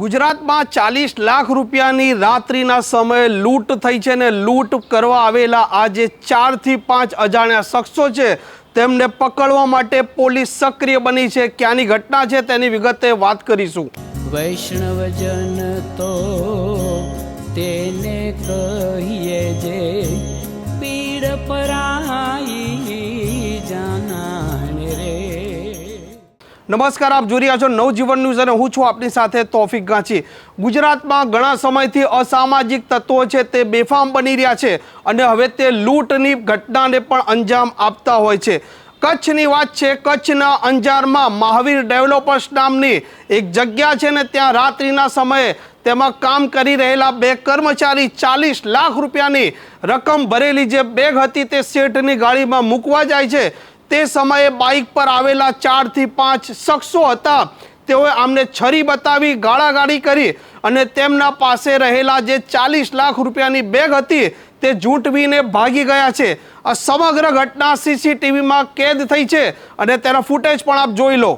ગુજરાતમાં ચાલીસ લાખ રૂપિયાની રાત્રિના સમયે લૂંટ થઈ છે ને લૂંટ કરવા આવેલા આ જે ચારથી પાંચ અજાણ્યા શખ્સો છે. તેમને પકડવા માટે પોલીસ સક્રિય બની છે. ક્યાંની ઘટના છે તેની વિગતે વાત કરીશું. વૈષ્ણવજન તો તેને કહીએ જે પીડ પરાઈ નમસ્કાર, આપ જોઈ રહ્યા છો નવજીવન ન્યૂઝ અને હું છું આપની સાથે તોફિક ગાંચી. ગુજરાતમાં ઘણા સમયથી અસામાજિક તત્વો છે તે બેફામ બની રહ્યા છે અને હવે તે લૂંટની ઘટનાને પણ અંજામ આપતા હોય છે. કચ્છની વાત છે, કચ્છના અંજારમાં મહાવીર ડેવલપર્સ નામની એક જગ્યા છે ને ત્યાં રાત્રિના સમયે તેમાં કામ કરી રહેલા બે કર્મચારી ચાલીસ લાખ રૂપિયાની રકમ ભરેલી જે બેગ હતી તે શેઠની ગાડીમાં મૂકવા જાય છે. તે સમયે બાઇક પર આવેલા ચારથી પાંચ શખ્સો હતા. તેઓએ આમને છરી બતાવી ગાળાગાળી કરી અને તેમના પાસે રહેલા જે ચાલીસ લાખ રૂપિયાની બેગ હતી તે ઝૂંટવીને ભાગી ગયા છે. આ સમગ્ર ઘટના સીસીટીવીમાં કેદ થઈ છે અને તેના ફૂટેજ પણ આપ જોઈ લો.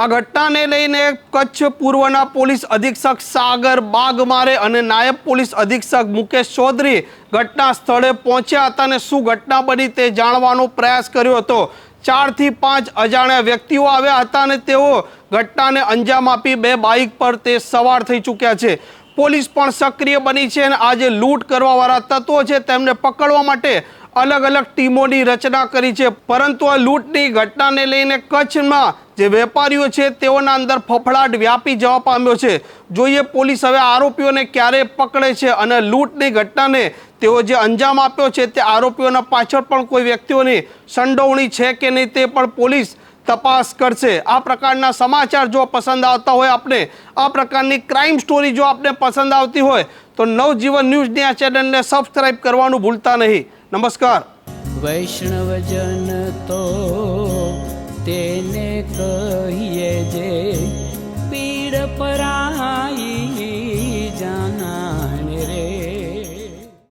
આ ઘટનાને લઈને કચ્છ પૂર્વના પોલીસ અધિક્ષક સાગર બાગમારે અને નાયબ પોલીસ અધિક્ષક મુકેશ ચૌધરી ઘટના સ્થળે પહોંચ્યા હતા અને શું ઘટના બની તે જાણવાનો પ્રયાસ કર્યો હતો. ચારથી પાંચ અજાણ્યા વ્યક્તિઓ આવ્યા હતા અને તેઓ ઘટનાને અંજામ આપી બે બાઇક પર તે સવાર થઈ ચૂક્યા છે. પોલીસ પણ સક્રિય બની છે અને આ જે લૂંટ કરવાવાળા તત્વો છે તેમને પકડવા માટે અલગ અલગ ટીમોની રચના કરી છે. પરંતુ આ લૂંટની ઘટનાને લઈને કચ્છમાં જે વેપારીઓ છે તેઓના અંદર ફફડાટ વ્યાપી જવા પામ્યો છે. જોઈએ પોલીસ હવે આરોપીઓને ક્યારે પકડે છે અને લૂંટની ઘટનાને તેઓ જે અંજામ આપ્યો છે તે આરોપીઓના પાછળ પણ કોઈ વ્યક્તિઓની સંડોવણી છે કે નહીં તે પણ પોલીસ તપાસ કરશે. આ પ્રકારના સમાચાર જો પસંદ આવતા હોય આપણે આ પ્રકારની ક્રાઇમ સ્ટોરી જો આપને પસંદ આવતી હોય, તો નવજીવન ન્યૂઝની આ ચેનલને સબસ્ક્રાઇબ કરવાનું ભૂલતા નહીં. નમસ્કાર. વૈષ્ણવજન તો તેને